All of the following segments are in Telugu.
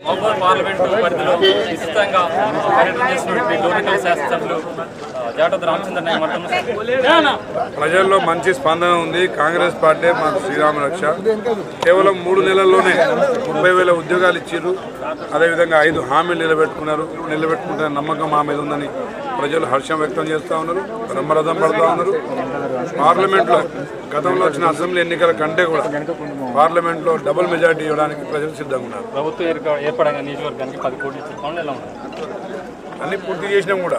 మహబూబ్ పార్లమెంటు పరిధిలో విస్తృతంగా పర్యటన చేసినటువంటి డోరికల్ శాసనసభ్యులు ఆ, జాటోత్ రామచంద్ర నాయక్ ప్రజల్లో మంచి స్పందన ఉంది. కాంగ్రెస్ పార్టీ మాకు శ్రీరామ రక్ష. కేవలం మూడు నెలల్లోనే ముప్పై వేల ఉద్యోగాలు ఇచ్చారు అదేవిధంగా ఐదు హామీలు నిలబెట్టుకున్నారు. నిలబెట్టుకుంటున్న నమ్మకం మా మీద ఉందని ప్రజలు హర్షం వ్యక్తం చేస్తూ ఉన్నారు. బ్రహ్మరథం పడుతూ ఉన్నారు. పార్లమెంట్లో గతంలో వచ్చిన అసెంబ్లీ ఎన్నికల కంటే కూడా పార్లమెంట్లో డబుల్ మెజార్టీ ఇవ్వడానికి ప్రజలు సిద్ధంగా ఉన్నారు. అన్ని పూర్తి చేసినాం కూడా.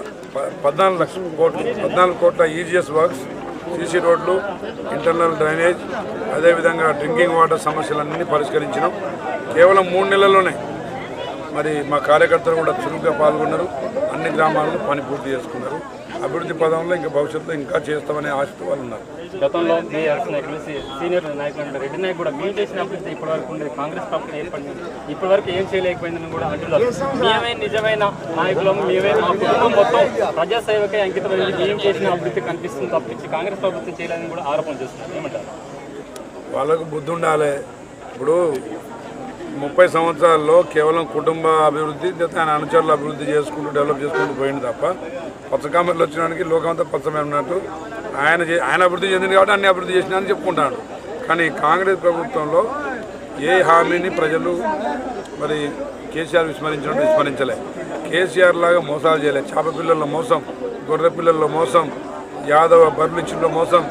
పద్నాలుగు లక్షల కోట్లు పద్నాలుగు కోట్ల ఈజీఎస్ వర్క్స్ సీసీ రోడ్లు ఇంటర్నల్ డ్రైనేజ్ అదేవిధంగా డ్రింకింగ్ వాటర్ సమస్యలన్నీ పరిష్కరించినాం. కేవలం మూడు నెలల్లోనే మరి మా కార్యకర్తలు కూడా చురుగ్గా పాల్గొన్నారు. అన్ని గ్రామాలను పని పూర్తి చేసుకున్నారు. అభివృద్ధి పదంలో ఇంకా భవిష్యత్తులో ఇంకా చేస్తామనే ఆశతో వాళ్ళు ఉన్నారు. గతంలో నాయకులు సీనియర్ నాయకులు రెడ్డి నాయక్ కూడా మేము చేసిన అభివృద్ధి ఇప్పటి వరకు ఉండేది. కాంగ్రెస్ ప్రభుత్వం ఏర్పడింది. ఇప్పటి వరకు ఏం చేయలేకపోయిందని కూడా అంటున్నారు. మేమే నిజమైన నాయకులము మేమే మా కుటుంబం మొత్తం ప్రజాసేవకే అంకితమైంది మేము చేసిన అభివృద్ధి కనిపిస్తుంది తప్పించి కాంగ్రెస్ ప్రభుత్వం చేయలేదని కూడా ఆరోపణ చేస్తున్నారు. ఏమంటారు? వాళ్ళకు బుద్ధి ఉండాలి. ఇప్పుడు ముప్పై సంవత్సరాల్లో కేవలం కుటుంబ అభివృద్ధి ఆయన అనుచరుల అభివృద్ధి చేసుకుంటూ డెవలప్ చేసుకుంటూ పోయింది తప్ప పచ్చకామర్లు వచ్చినానికి లోకమంతా పచ్చమే ఉన్నట్టు ఆయన ఆయన అభివృద్ధి చెందింది కాబట్టి అన్ని అభివృద్ధి చేసినా అని చెప్పుకుంటాడు. కానీ కాంగ్రెస్ ప్రభుత్వంలో ఏ హామీని ప్రజలు మరి కేసీఆర్ విస్మరించినట్టు విస్మరించలే. కేసీఆర్ లాగా మోసాలు చేయలే. చేప పిల్లల్లో మోసం గొర్రె పిల్లల్లో మోసం యాదవ బరులు ఇచ్చుల్లో మోసం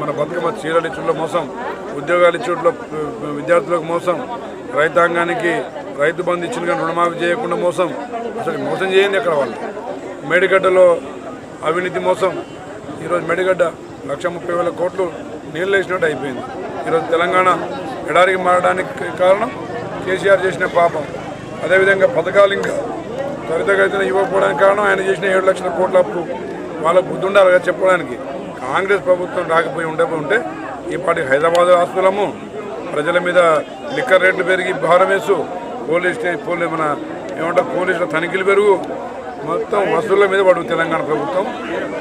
మన బతుకమ్మ చీరలు ఇచ్చుల్లో మోసం ఉద్యోగాలు ఇచ్చుట్లో విద్యార్థులకు మోసం రైతాంగానికి రైతు బంధు ఇచ్చిన కానీ రుణమాఫీ చేయకుండా మోసం. అసలు మోసం చేయండి అక్కడ వాళ్ళు. మేడిగడ్డలో అవినీతి మోసం. ఈరోజు మేడిగడ్డ లక్ష ముప్పై వేల కోట్లు నీళ్ళు వేసినట్టు అయిపోయింది. ఈరోజు తెలంగాణ ఎడారికి మారడానికి కారణం కేసీఆర్ చేసిన పాపం. అదేవిధంగా పథకాలు ఇంకా త్వరితగతిన ఇవ్వకపోవడానికి కారణం ఆయన చేసిన ఏడు లక్షల కోట్ల అప్పు వాళ్ళకు బుద్ధుండాలి కదా చెప్పడానికి. కాంగ్రెస్ ప్రభుత్వం రాకపోయి ఉండకపోయి ఉంటే ఈ పాటి హైదరాబాద్ ఆస్తులము ప్రజల మీద లిక్కర్ రేట్లు పెరిగి భారం వేసు పోలీస్ పోలీ మన ఏమంటారు పోలీసుల తనిఖీలు పెరుగు. మొత్తం వసూళ్ళ మీద పడు తెలంగాణ ప్రభుత్వం.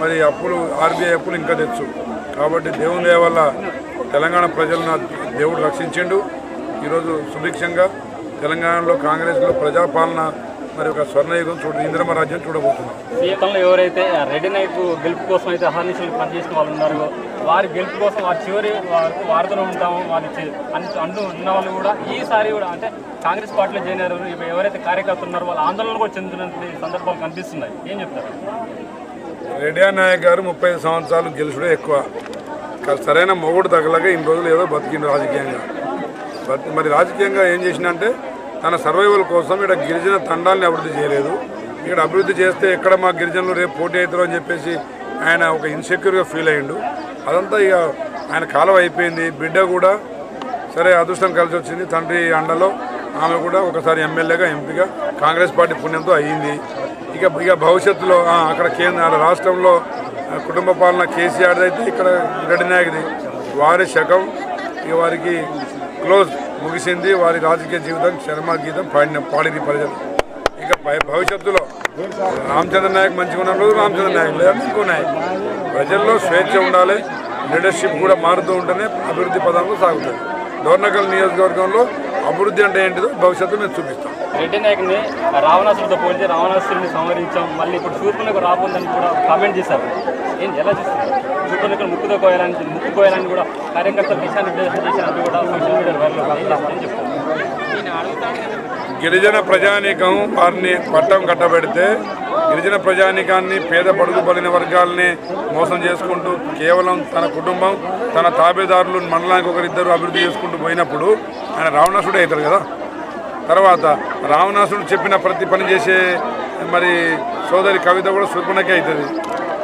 మరి అప్పులు ఆర్బీఐ అప్పులు ఇంకా తెచ్చు. కాబట్టి దేవుని దయ వల్ల తెలంగాణ ప్రజలను దేవుడు రక్షించిండు. ఈరోజు సుభిక్షంగా తెలంగాణలో కాంగ్రెస్లో ప్రజాపాలన మరి ఒక స్వర్ణయుగం చూడ ఇంద్రమ రాజ్యం చూడబోతున్నాం. సీతంలో ఎవరైతే రెడ్డి నాయక్ గెలుపు కోసం అయితే అహర్నిశలు పనిచేసిన వాళ్ళు ఉన్నారో వారి గెలుపు కోసం వారి చివరి వరకు వారితో ఉంటాము వారి అంటూ ఉన్న వాళ్ళు కూడా ఈసారి కూడా అంటే కాంగ్రెస్ పార్టీలో జాయిన్ అయ్యారు. ఎవరైతే కార్యకర్తలు ఉన్నారో వాళ్ళ ఆందోళన కూడా చెందుతున్న సందర్భాలు కనిపిస్తున్నాయి. ఏం చెప్తారు? రెడ్డి నాయక్ గారు ముప్పై ఐదు సంవత్సరాలు గెలుచుడే ఎక్కువ. సరైన మొగుడు తగలగా ఇన్ని రోజులు ఏదో బతికిండు రాజకీయంగా. బతి మరి రాజకీయంగా ఏం చేసినంటే తన సర్వైవల్ కోసం ఇక్కడ గిరిజన తండాలని అభివృద్ధి చేయలేదు. ఇక్కడ అభివృద్ధి చేస్తే ఎక్కడ మా గిరిజనులు రేపు పోటీ అవుతారో అని చెప్పేసి ఆయన ఒక ఇన్సెక్యూర్గా ఫీల్ అయ్యిండు. అదంతా ఇక ఆయన కాలం అయిపోయింది. బిడ్డ కూడా సరే అదృష్టం కలిసి వచ్చింది. తండ్రి అండలో ఆమె కూడా ఒకసారి ఎమ్మెల్యేగా ఎంపీగా కాంగ్రెస్ పార్టీ పుణ్యంతో అయ్యింది. ఇక ఇక భవిష్యత్తులో అక్కడ కేంద్ర రాష్ట్రంలో కుటుంబ పాలన కేసీఆర్ అయితే ఇక్కడ రెడ్డి వారి శకం ఇక వారికి క్లోజ్ ముగిసింది. వారి రాజకీయ జీవితం శర్మ గీతం పాడిన పాడిన ప్రజలు. ఇక భవిష్యత్తులో రామచంద్ర నాయక్ మంచిగా ఉన్న రోజు రామచంద్ర నాయక్ ఇంకో నాయక్. ప్రజల్లో స్వేచ్ఛ ఉండాలి. లీడర్షిప్ కూడా మారుతూ ఉంటేనే అభివృద్ధి పదంలో సాగుతుంది. దోర్నకల్ నియోజకవర్గంలో అభివృద్ధి అంటే ఏంటిదో భవిష్యత్తు మేము చూపిస్తాం. రెడ్డి నాయక్ని రావణాసుడితో పోల్చి రావణాసుడిని సంహరించాం మళ్ళీ ఇప్పుడు శూర్పణకు రాబోందని కూడా కామెంట్ చేశారు. ఏం ఎలా చూస్తారు ముక్కుతో కోయాలని ముక్కు కోయాలని కూడా కార్యకర్తలు దిశానిర్దేశం చేసినట్టు కూడా సోషల్ మీడియా వైరల్ గిరిజన ప్రజానీకం వారిని పట్టం కట్టబెడితే గిరిజన ప్రజానీకాన్ని పేద పడుగు పడిన వర్గాల్ని మోసం చేసుకుంటూ కేవలం తన కుటుంబం తన తాబేదారులు మండలానికి ఒకరిద్దరు అభివృద్ధి చేసుకుంటూ పోయినప్పుడు ఆయన రావణాసుడే అవుతారు కదా? తర్వాత రావణాసుడు చెప్పిన ప్రతి పని చేసే మరి సోదరి కవిత కూడా శూర్పణకే అవుతుంది.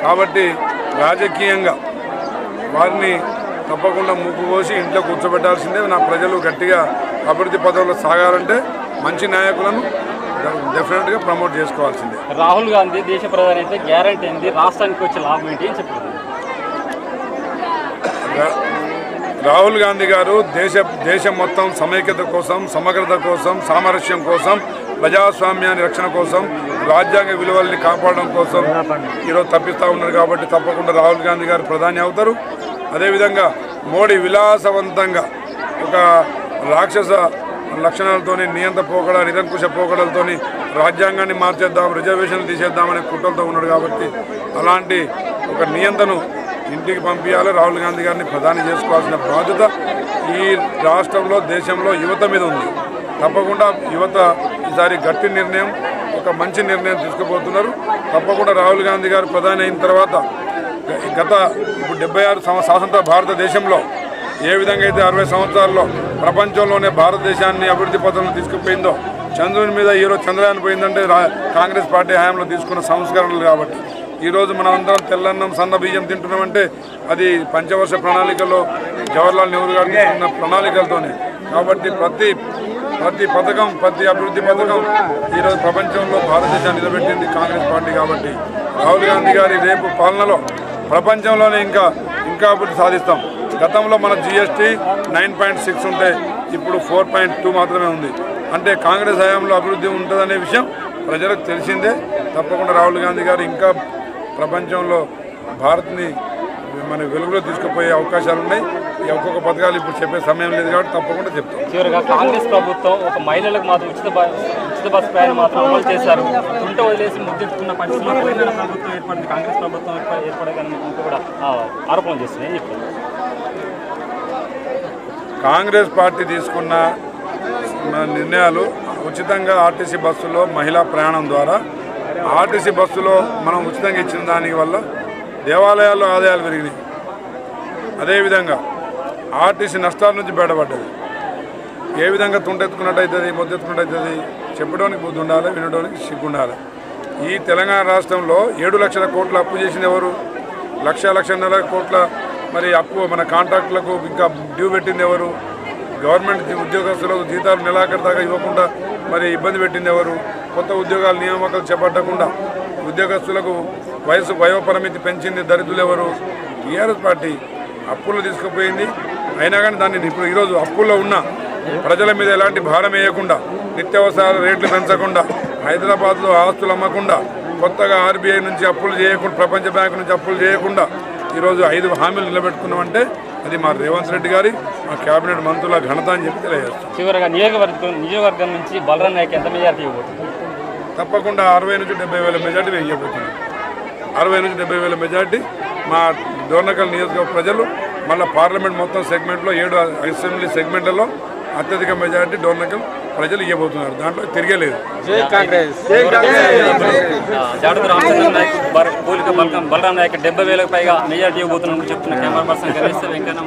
కాబట్టి రాజకీయంగా వారిని తప్పకుండా ముక్కు ఇంట్లో కూర్చోబెట్టాల్సిందే. నా ప్రజలు గట్టిగా అభివృద్ధి పదవుల్లో సాగాలంటే మంచి నాయకులను డెఫినెట్గా ప్రమోట్ చేసుకోవాల్సిందే. రాహుల్ గాంధీ దేశ ప్రధాని అయితే గ్యారంటీ ఏంది రాష్ట్రానికి వచ్చే లాభం ఏంటి అని చెప్పారు రాహుల్ గాంధీ గారు దేశ దేశం మొత్తం సమైక్యత కోసం సమగ్రత కోసం సామరస్యం కోసం ప్రజాస్వామ్యాన్ని రక్షణ కోసం రాజ్యాంగ విలువల్ని కాపాడడం కోసం ఈరోజు తప్పిస్తూ ఉన్నారు కాబట్టి తప్పకుండా రాహుల్ గాంధీ గారు ప్రధాని అవుతారు. అదేవిధంగా మోడీ విలాసవంతంగా ఒక రాక్షస లక్షణాలతోని నియంత పోకడ నిరంకుశ పోకడలతోని రాజ్యాంగాన్ని మార్చేద్దాం రిజర్వేషన్లు తీసేద్దామనే కుట్రలతో ఉన్నాడు కాబట్టి అలాంటి ఒక నియంతను ఇంటికి పంపించాలి రాహుల్ గాంధీ గారిని ప్రధాని చేసుకోవాల్సిన బాధ్యత ఈ రాష్ట్రంలో దేశంలో యువత మీద ఉంది. తప్పకుండా యువత ఈసారి గట్టి నిర్ణయం ఒక మంచి నిర్ణయం తీసుకుపోతున్నారు. తప్పకుండా రాహుల్ గాంధీ గారు ప్రధాని అయిన తర్వాత గత ఇప్పుడు డెబ్బై ఆరు స్వాతంత్ర భారతదేశంలో ఏ విధంగా అయితే అరవై సంవత్సరాల్లో ప్రపంచంలోనే భారతదేశాన్ని అభివృద్ధి పథంలో తీసుకుపోయిందో చంద్రుని మీద ఈరోజు చంద్రయాన్ పోయిందంటే కాంగ్రెస్ పార్టీ హయాంలో తీసుకున్న సంస్కరణలు కాబట్టి ఈరోజు మనం అందరం తెల్లన్నం సన్న బియ్యం తింటున్నామంటే అది పంచవర్ష ప్రణాళికలో జవహర్లాల్ నెహ్రూ గారు ఉన్న ప్రణాళికలతోనే. కాబట్టి ప్రతి ప్రతి పథకం ప్రతి అభివృద్ధి పథకం ఈరోజు ప్రపంచంలో భారతదేశాన్ని నిలబెట్టింది కాంగ్రెస్ పార్టీ కాబట్టి. రాహుల్ గాంధీ గారి రేపు పాలనలో ప్రపంచంలోనే ఇంకా ఇంకా అభివృద్ధి సాధిస్తాం. గతంలో మన జిఎస్టీ నైన్ పాయింట్ సిక్స్ ఉంటే ఇప్పుడు ఫోర్ పాయింట్ టూ మాత్రమే ఉంది. అంటే కాంగ్రెస్ హయాంలో అభివృద్ధి ఉంటుందనే విషయం ప్రజలకు తెలిసిందే. తప్పకుండా రాహుల్ గాంధీ గారు ఇంకా ప్రపంచంలో భారత్ని మన వెలుగులో తీసుకుపోయే అవకాశాలు ఉన్నాయి. ఈ ఒక్కొక్క పథకాలు ఇప్పుడు చెప్పే సమయం లేదు కాబట్టి తప్పకుండా చెప్తాం. చివరిగా కాంగ్రెస్ ప్రభుత్వం ఒక మహిళలకు మాత్రం ఉచిత ఉచిత బస్సు ప్రయాణం మాత్రం అమలు చేశారు. తుంట వదిలేసి ముద్దెత్తుకున్న పరిస్థితుల్లో తెలంగాణ ప్రభుత్వం ఏర్పడింది. కాంగ్రెస్ ప్రభుత్వం ఏర్ప- ఏర్పడగానే కూడా ఆ, ఆరోపణలు చేస్తున్నాయి. ఏం చెప్తారు? కాంగ్రెస్ పార్టీ తీసుకున్న నిర్ణయాలు ఉచితంగా ఆర్టీసీ బస్సులో మహిళా ప్రయాణం ద్వారా ఆర్టీసీ బస్సులో మనం ఉచితంగా ఇచ్చిన దాని వల్ల దేవాలయాల్లో ఆదాయాలు పెరిగినాయి. అదేవిధంగా ఆర్టీసీ నష్టాల నుంచి బయటపడ్డది. ఏ విధంగా తుండెత్తుకున్నట్టు అవుతుంది మొద్దెత్తుకున్నట్టు అవుతుంది చెప్పడానికి బుద్ధి ఉండాలి వినడానికి సిగ్గుండాలి ఈ తెలంగాణ రాష్ట్రంలో ఏడు లక్షల కోట్ల అప్పు చేసింది ఎవరు? లక్ష లక్షన్నర కోట్ల మరి అప్పు మన కాంట్రాక్టులకు ఇంకా డ్యూ పెట్టింది ఎవరు? గవర్నమెంట్ ఉద్యోగస్తులకు జీతాలు నెలాఖరు దాకా ఇవ్వకుండా మరి ఇబ్బంది పెట్టింది ఎవరు? కొత్త ఉద్యోగాల నియామకాలు చేపట్టకుండా ఉద్యోగస్తులకు వయసు వయోపరిమితి పెంచింది దరిద్రులు ఎవరు? టీఆర్ఎస్ పార్టీ అప్పులు తీసుకుపోయింది. అయినా కానీ దాన్ని ఇప్పుడు ఈరోజు అప్పుల్లో ఉన్న ప్రజల మీద ఎలాంటి భారం వేయకుండా నిత్యావసరాల రేట్లు పెంచకుండా హైదరాబాద్లో ఆస్తులు అమ్మకుండా కొత్తగా ఆర్బీఐ నుంచి అప్పులు చేయకుండా ప్రపంచ బ్యాంకు నుంచి అప్పులు చేయకుండా ఈరోజు ఐదు హామీలు నిలబెట్టుకున్నామంటే అది మా రేవంత్ రెడ్డి గారి మా కేబినెట్ మంత్రుల ఘనత అని చెప్పి తెలియజేస్తాం. చివరిగా నియోజకవర్గం నియోజకవర్గం నుంచి బలరాం నాయక్ ఎంత మెజార్టీ ఇవ్వబోతుంది తప్పకుండా అరవై నుంచి డెబ్బై వేల మెజార్టీ వేయబోతుంది. అరవై నుంచి డెబ్బై వేల మెజార్టీ మా డోర్నకల్ నియోజకవర్గ ప్రజలు మళ్ళీ పార్లమెంట్ మొత్తం సెగ్మెంట్లో ఏడు అసెంబ్లీ సెగ్మెంట్లలో అత్యధిక మెజార్టీ డోర్నకల్ ప్రజలు ఇవ్వబోతున్నారు. దాంట్లో తిరగలేదు. బలరాం నాయక్ డెబ్బై వేలకు పైగా మెజార్టీ ఇవ్వబోతున్నట్టు చెప్తున్న కెమెరా పర్సన్ గణేష్ వెంకన్న